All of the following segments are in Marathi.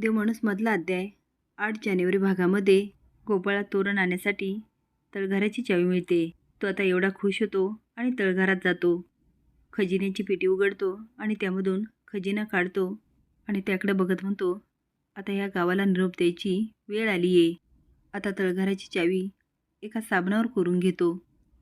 देवमाणूस मधला अध्याय. आठ जानेवारी भागामध्ये गोपाळा तोरण आणण्यासाठी तळघराची चावी मिळते. तो आता एवढा खुश होतो आणि तळघरात जातो. खजिन्याची पेटी उघडतो आणि त्यामधून खजिना काढतो आणि त्याकडे बघत म्हणतो आता ह्या गावाला निरोप द्यायची वेळ आली आहे आता तळघराची चावी एका साबणावर करून घेतो.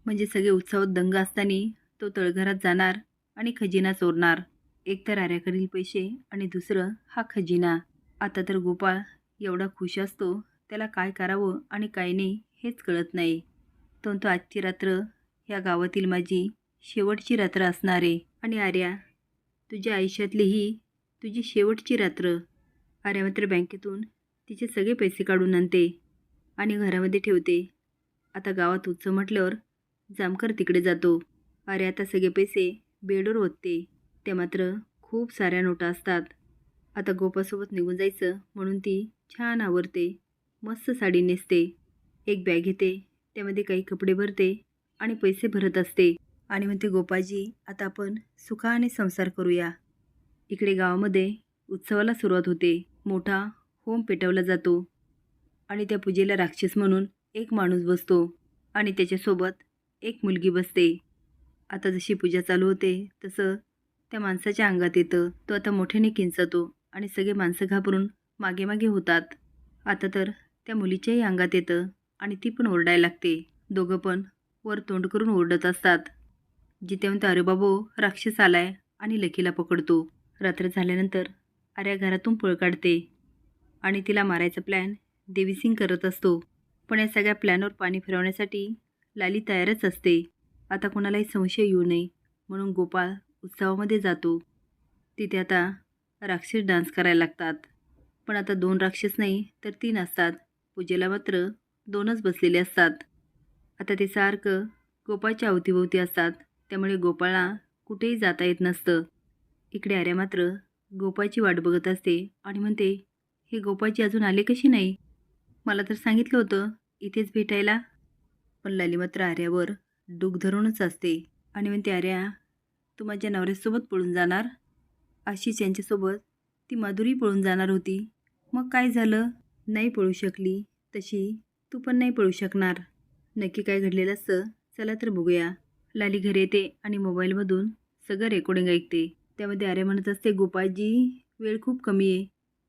म्हणजे सगळे उत्सवात दंग असताना तो तळघरात जाणार आणि खजिना चोरणार. एक तर आऱ्याकडील पैसे आणि दुसरं हा खजिना. आता तर गोपाळ एवढा खुश असतो त्याला काय करावं आणि काय नाही हेच कळत नाही. परंतु आजची रात्र ह्या गावातील माझी शेवटची रात्र असणार आहे. आणि आर्या तुझ्या आयुष्यातली ही तुझी शेवटची रात्र. आर्या मात्र बँकेतून तिचे सगळे पैसे काढून आणते आणि घरामध्ये ठेवते. आता गावात उत्सव म्हटल्यावर जामकर तिकडे जातो. अरे आता सगळे पैसे बेडवर ओतते. त्या मात्र खूप साऱ्या नोटा असतात. आता गोपासोबत निघून जायचं म्हणून ती छान आवरते मस्त साडी नेसते एक बॅग घेते त्यामध्ये काही कपडे भरते आणि पैसे भरत असते. आणि म्हणते गोपाजी आता आपण सुखाने संसार करूया. इकडे गावामध्ये उत्सवाला सुरुवात होते. मोठा होम पेटवला जातो. आणि त्या पूजेला राक्षस म्हणून एक माणूस बसतो आणि त्याच्यासोबत एक मुलगी बसते. आता जशी पूजा चालू होते तसं त्या माणसाच्या अंगात येतं. तो आता मोठ्याने किंचतो आणि सगळे माणसं घाबरून मागे मागे होतात. आता तर त्या मुलीच्याही अंगात येतं आणि ती पण ओरडायला लागते. दोघं पण वर तोंड करून ओरडत असतात. जिथे म्हणतो अरे बाबो राक्षस आलाय आणि लकीला पकडतो. रात्र झाल्यानंतर आर्या घरातून पळ काढते आणि तिला मारायचा प्लॅन देवीसिंग करत असतो. पण या सगळ्या प्लॅनवर पाणी फिरवण्यासाठी लाली तयारच असते. आता कोणालाही संशय येऊ नये म्हणून गोपाळ उत्सवामध्ये जातो. तिथे आता राक्षस डान्स करायला लागतात. पण आता दोन राक्षस नाही तर तीन असतात. पूजेला मात्र दोनच बसलेले असतात. आता ते सारखं गोपाळच्या अवतीभोवती असतात. त्यामुळे गोपाळला कुठेही जाता येत नसतं. इकडे आर्या मात्र गोपाळची वाट बघत असते आणि म्हणते हे गोपाळची अजून आले कशी नाही? मला तर सांगितलं होतं इथेच भेटायला. पण लाली मात्र आर्यावर डूक धरूनच असते आणि म्हणते आर्या तू माझ्या नवऱ्यासोबत पळून जाणार? अशीच यांच्यासोबत ती माधुरी पळून जाणार होती. मग काय झालं? नाही पळू शकली. तशी तू पण नाही पळू शकणार. नक्की काय घडलेलं असतं चला तर बघूया. लाली घरी येते आणि मोबाईलमधून सगळं रेकॉर्डिंग ऐकते. त्यामध्ये आर्या म्हणत असते गोपाळजी वेळ खूप कमी आहे.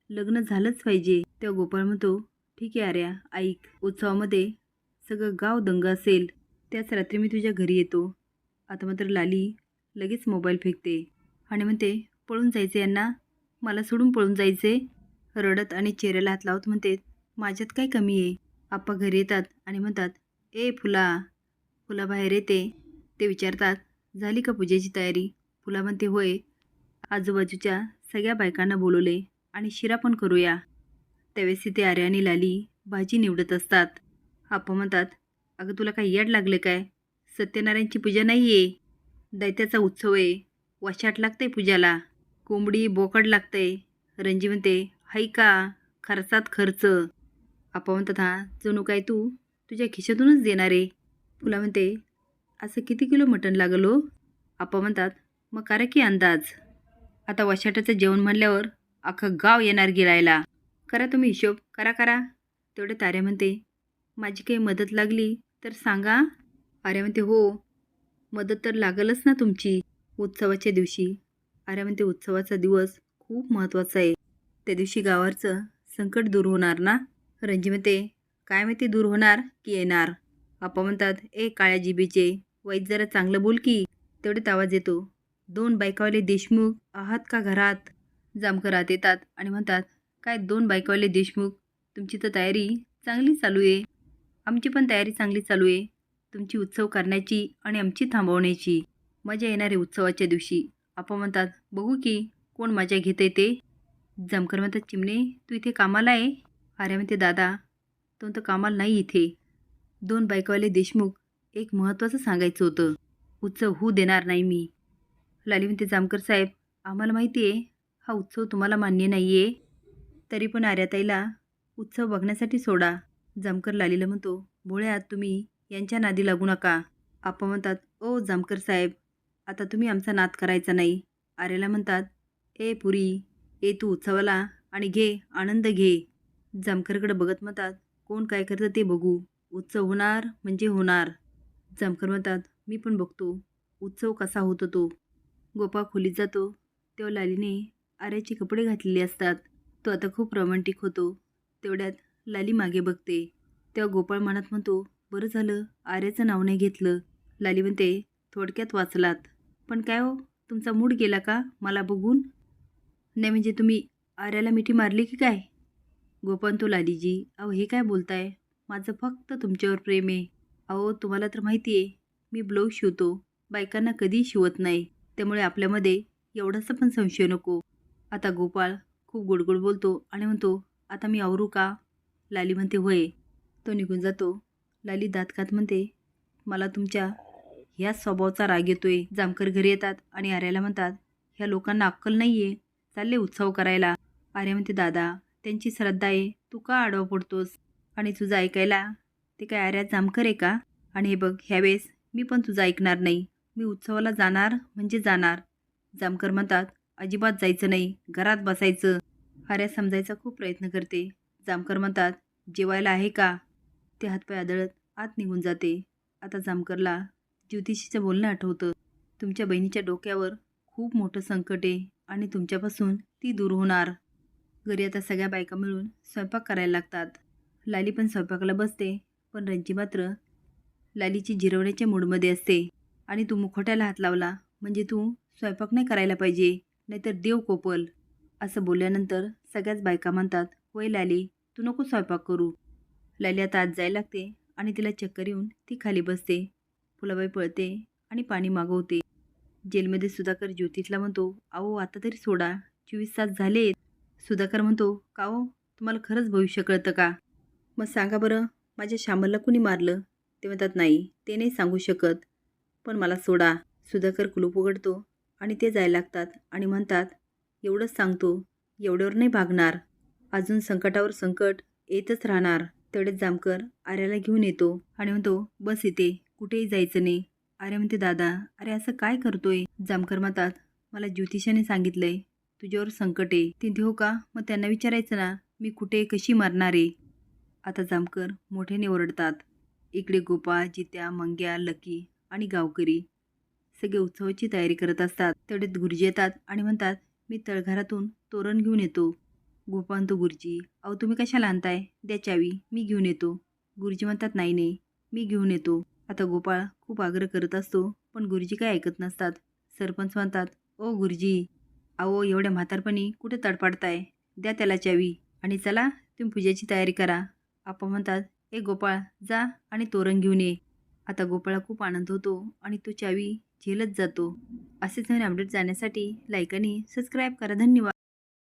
लग्न झालंच पाहिजे. तेव्हा गोपाळ म्हणतो ठीक आहे आर्या ऐक. उत्सवामध्ये सगळं गाव दंग असेल. त्याच रात्री मी तुझ्या घरी येतो. आता मात्र लाली लगेच मोबाईल फेकते आणि म्हणते पळून जायचे यांना. मला सोडून पळून जायचे. रडत आणि चेहऱ्याला हात लावत म्हणते माझ्यात काय कमी आहे? आप्पा घरी येतात आणि म्हणतात ए फुला फुला बाहेर येते. ते विचारतात झाली का पूजेची तयारी? फुला म्हणते होय. आजूबाजूच्या सगळ्या बायकांना बोलवले आणि शिरा पण करूया. त्यावेळेस तिथे आर्या आणि लाली भाजी निवडत असतात. आप्पा म्हणतात अगं तुला काही याड लागले काय? सत्यनारायणची पूजा नाही आहे दैत्याचा उत्सव आहे. वशाट लागते पूजाला. कोंबडी बोकड लागते रंजी म्हणते हाय का? खर्चात खर्च. आप्पा म्हणतात जणू काय तू तुझ्या खिशातूनच देणार आहे. फुला म्हणते असं किती किलो मटण लागलो हो? म्हणतात मग करा की अंदाज. आता वशाटाचं जेवण म्हणल्यावर अख्खं गाव येणार गिरायला करा तुम्ही हिशोब करा करा. तेवढे ताऱ्या म्हणते माझी काही मदत लागली तर सांगा. आर्या म्हणते हो मदत तर लागलच ना तुमची उत्सवाच्या दिवशी. अरे म्हणते उत्सवाचा दिवस खूप महत्त्वाचा आहे. त्या दिवशी गावाचं संकट दूर होणार ना? रंजी म्हणते काय माहिती दूर होणार की येणार? आप्पा म्हणतात ए काळ्या जिबीचे वैद जरा चांगलं बोल की. तेवढेच आवाज येतो दोन बायकावाले देशमुख आहात का घरात? जामकरात येतात आणि म्हणतात काय दोन बायकावाले देशमुख? तुमची तर तयारी चांगली चालू आहे. आमची पण तयारी चांगली चालू आहे. तुमची उत्सव करण्याची आणि आमची थांबवण्याची. मजा येणार आहे उत्सवाच्या दिवशी. आपण म्हणतात बघू की कोण मजा घेते ते. जमकर म्हणतात चिमणे तू इथे कामाला आहे आर्या म्हणते दादा तो तर कामाला नाही इथे. दोन बायकावाले देशमुख एक महत्त्वाचं सांगायचं होतं. उत्सव होऊ देणार नाही मी. लाली म्हणते जामकर साहेब आम्हाला माहिती आहे हा उत्सव तुम्हाला मान्य नाही आहे तरी पण आर्याताईला उत्सव बघण्यासाठी सोडा. जामकर लालीला म्हणतो भोळ्यात तुम्ही यांच्या नादी लागू नका. आप्पा म्हणतात ओ जामकर साहेब आता तुम्ही आमचा नाद करायचा नाही. आर्याला म्हणतात ए पुरी ए तू उत्सवाला आणि घे आनंद घे. जामकरकडे बघत म्हणतात कोण काय करतं ते बघू. उत्सव होणार म्हणजे होणार. जामकर म्हणतात मी पण बघतो. उत्सव कसा होतो तो? गोपाळ खोलीत जातो. तेव्हा लालीने आर्याचे कपडे घातलेले असतात. तो आता खूप रोमॅन्टिक होतो. तेवढ्यात लाली मागे बघते. तेव्हा गोपाळ मनात म्हणतो बरं झालं आर्याचं नाव नाही घेतलं. लाली म्हणते थोडक्यात वाचलात. पण काय हो? तुमचा मूड गेला का? मला बघून. नाही म्हणजे तुम्ही आर्याला मिठी मारली की काय? गोपंतो तो लालीजी अहो हे काय बोलताय? माझं फक्त तुमच्यावर प्रेम आहे. अहो तुम्हाला तर माहिती आहे मी ब्लाऊज शिवतो. बायकांना कधीही शिवत नाही. त्यामुळे आपल्यामध्ये एवढासा पण संशय नको. आता गोपाळ खूप गोडगोड बोलतो आणि म्हणतो आता मी आवरू का? लाली म्हणते होय. तो निघून जातो. लाली दात खात म्हणते मला तुमच्या ह्या स्वभावाचा राग येतोय. जामकर घरी येतात आणि आर्याला म्हणतात ह्या लोकांना अक्कल नाही आहे चालले उत्सव करायला. आर्या म्हणते दादा त्यांची श्रद्धा आहे. तू का आडवा पडतोस? आणि तुझं ऐकायला ते काय आर्या जामकर आहे का? आणि हे बघ ह्यावेळेस मी पण तुझं ऐकणार नाही. मी उत्सवाला जाणार म्हणजे जाणार. जामकर म्हणतात अजिबात जायचं नाही. घरात बसायचं. आर्या समजायचा खूप प्रयत्न करते. जामकर म्हणतात जेवायला आहे का? ते हातपाय आदळत आत निघून जाते. आता जामकरला ज्योतिषीचं बोलणं आठवतं. तुमच्या बहिणीच्या डोक्यावर खूप मोठं संकट आहे आणि तुमच्यापासून ती दूर होणार. घरी आता सगळ्या बायका मिळून स्वयंपाक करायला लागतात. लाली पण स्वयंपाकाला बसते पण रंजी मात्र लालीची जिरवण्याच्या मूडमध्ये असते. आणि तू मुखोट्याला हात लावला म्हणजे तू स्वयंपाक नाही करायला पाहिजे नाहीतर देव कोपल. असं बोलल्यानंतर सगळ्याच बायका म्हणतात होय लाली तू नको स्वयंपाक करू. लाली आता आत जायला लागते आणि तिला चक्कर येऊन ती खाली बसते. फुलाबाई पळते आणि पाणी मागवते. जेलमध्ये सुधाकर ज्योतिषला म्हणतो अहो आता तरी सोडा. चोवीस तास झाले सुधाकर म्हणतो का हो? तुम्हाला खरंच भविष्य कळतं का? मग सांगा बरं माझ्या श्यामलला कुणी मारलं? ते म्हणतात नाही ते नाही सांगू शकत पण मला सोडा. सुधाकर कुलूप उघडतो आणि ते जायला लागतात आणि म्हणतात एवढंच सांगतो एवढ्यावर नाही भागणार. अजून संकटावर संकट येतच राहणार. तेवढेच जामकर आर्याला घेऊन येतो. आणि म्हणतो बस इथे. कुठेही जायचं नाही. अरे म्हणते दादा अरे असं काय करतोय? जामकर म्हणतात मला ज्योतिषाने सांगितलंय तुझ्यावर संकट आहे. ते हो का? मग त्यांना विचारायचं ना मी कुठे कशी मरणार आहे? आता जामकर मोठ्याने ओरडतात इकडे गोपाळ जित्या मंग्या लकी आणि गावकरी सगळे उत्सवाची तयारी करत असतात. तेवढ्यात गुरुजी येतात आणि म्हणतात मी तळघरातून तोरण घेऊन येतो. गोपांतो गुरुजी अहो तुम्ही कशाला आणताय? द्या चावी मी घेऊन येतो. गुरुजी म्हणतात नाही नाही मी घेऊन येतो. आता गोपाळ खूप आग्रह करत असतो पण गुरुजी काय ऐकत नसतात. सरपंच म्हणतात ओ गुरुजी अहो एवढ्या म्हातारपणी कुठे तडपाडताय? द्या त्याला चावी आणि चला तुम्ही पूजेची तयारी करा. आपा म्हणतात ए गोपाळ जा आणि तोरण घेऊन ये. आता गोपाळा खूप आनंद होतो आणि तो चावी झेलत जातो. असेच नवीन अपडेट जाण्यासाठी लाईक आणि सबस्क्राईब करा. धन्यवाद.